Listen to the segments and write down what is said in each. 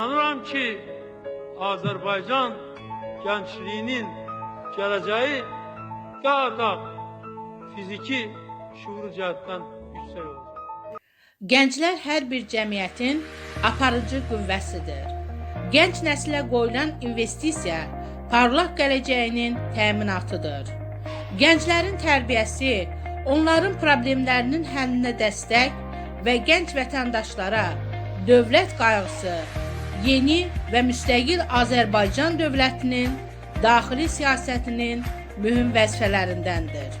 İnanıram ki Azerbaycan gençliğinin geleceği daha da fiziki şuuru cəhətdən yüksək olacaq. Gənclər hər bir cəmiyyətin aparıcı qüvvəsidir. Gənc nəslə qoyulan investisiya parlaq gələcəyinin təminatıdır. Gənclərin tərbiyəsi, onların problemlərinin həllinə dəstək və gənc vətəndaşlara dövlət qayğısı, yeni və müstəqil Azərbaycan dövlətinin daxili siyasətinin mühüm vəzifələrindəndir.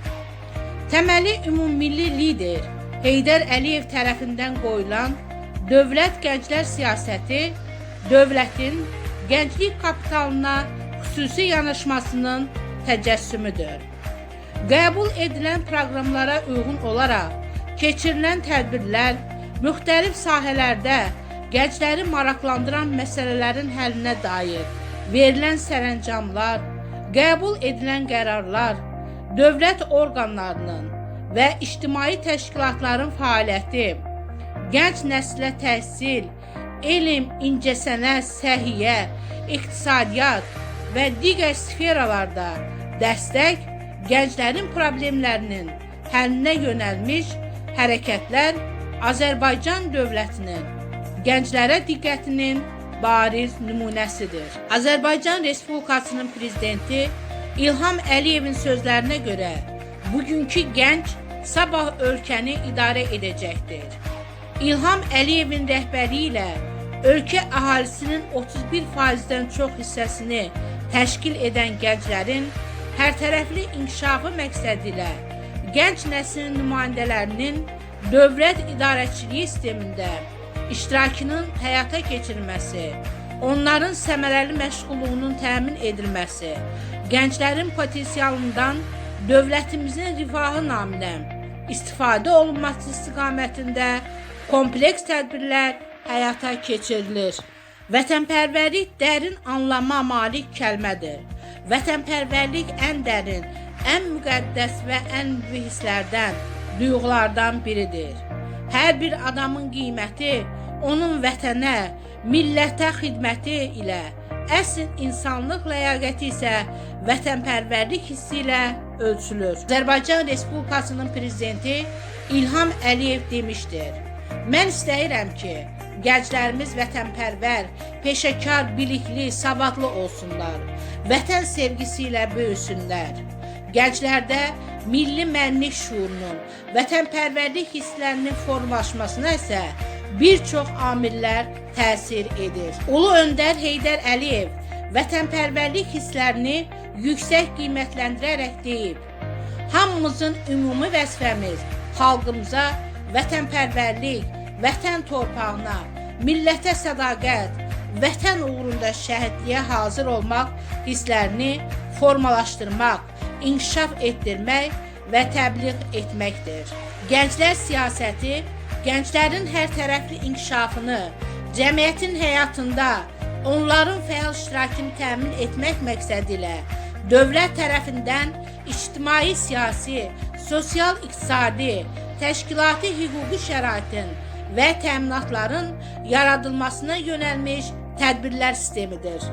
Təməli ümummilli lider Heydər Əliyev tərəfindən qoyulan dövlət gənclər siyasəti dövlətin gənclik kapitalına xüsusi yanaşmasının təcəssümüdür. Qəbul edilən proqramlara uyğun olaraq keçirilən tədbirlər müxtəlif sahələrdə gəncləri maraqlandıran məsələlərin həllinə dair verilən sərəncamlar, qəbul edilən qərarlar, dövlət orqanlarının və ictimai təşkilatların fəaliyyəti, gənc nəslə təhsil, elm, incəsənət, səhiyyə, iqtisadiyyat və digər sferalarda dəstək gənclərin problemlərinin həllinə yönəlmiş hərəkətlər Azərbaycan dövlətinin gənclərə diqqətinin bariz nümunəsidir. Azərbaycan Respublikasının prezidenti İlham Əliyevin sözlərinə görə bugünkü gənc sabah ölkəni idarə edəcəkdir. İlham Əliyevin rəhbərliyi ilə ölkə əhalisinin 31%-dən çox hissəsini təşkil edən gənclərin hərtərəfli inkişafı məqsədilə gənc nəslin nümayəndələrinin dövlət idarəçiliyi sistemində iştirakının həyata keçirilməsi, onların səmərəli məşğulluğunun təmin edilməsi, gənclərin potensialından dövlətimizin rifahı naminə istifadə olunması istiqamətində kompleks tədbirlər həyata keçirilir. Vətənpərvərlik dərin anlama malik kəlmədir. Vətənpərvərlik ən dərin, ən müqəddəs və ən mühüm hisslərdən, duyğulardan biridir. Hər bir adamın qiyməti onun vətənə, millətə xidməti ilə, əsl insanlıq ləyaqəti isə vətənpərvərlik hissi ilə ölçülür. Azərbaycan Respublikasının prezidenti İlham Əliyev demişdir. Mən istəyirəm ki, gənclərimiz vətənpərvər, peşəkar, bilikli, savadlı olsunlar. Vətən sevgisi ilə böyüsünlər. Gənclərdə milli mənlik şuurunun, vətənpərvərlik hisslərinin formalaşmasına isə bir çox amillər təsir edir. Ulu öndər Heydər Əliyev vətənpərvərlik hisslərini yüksək qiymətləndirərək deyib: Hamımızın ümumi vəzifəmiz xalqımıza vətənpərvərlik, vətən torpağına, millətə sədaqət, vətən uğrunda şəhidliyə hazır olmaq hisslərini formalaşdırmaq, inkişaf etdirmək və təbliğ etməkdir. Gənclər siyasəti gənclərin hər tərəfli inkişafını, cəmiyyətin həyatında onların fəal iştirakını təmin etmək məqsədilə dövlət tərəfindən ictimai siyasi, sosial-iqtisadi, təşkilati hüquqi şəraitin və təminatların yaradılmasına yönəlmiş tədbirlər sistemidir.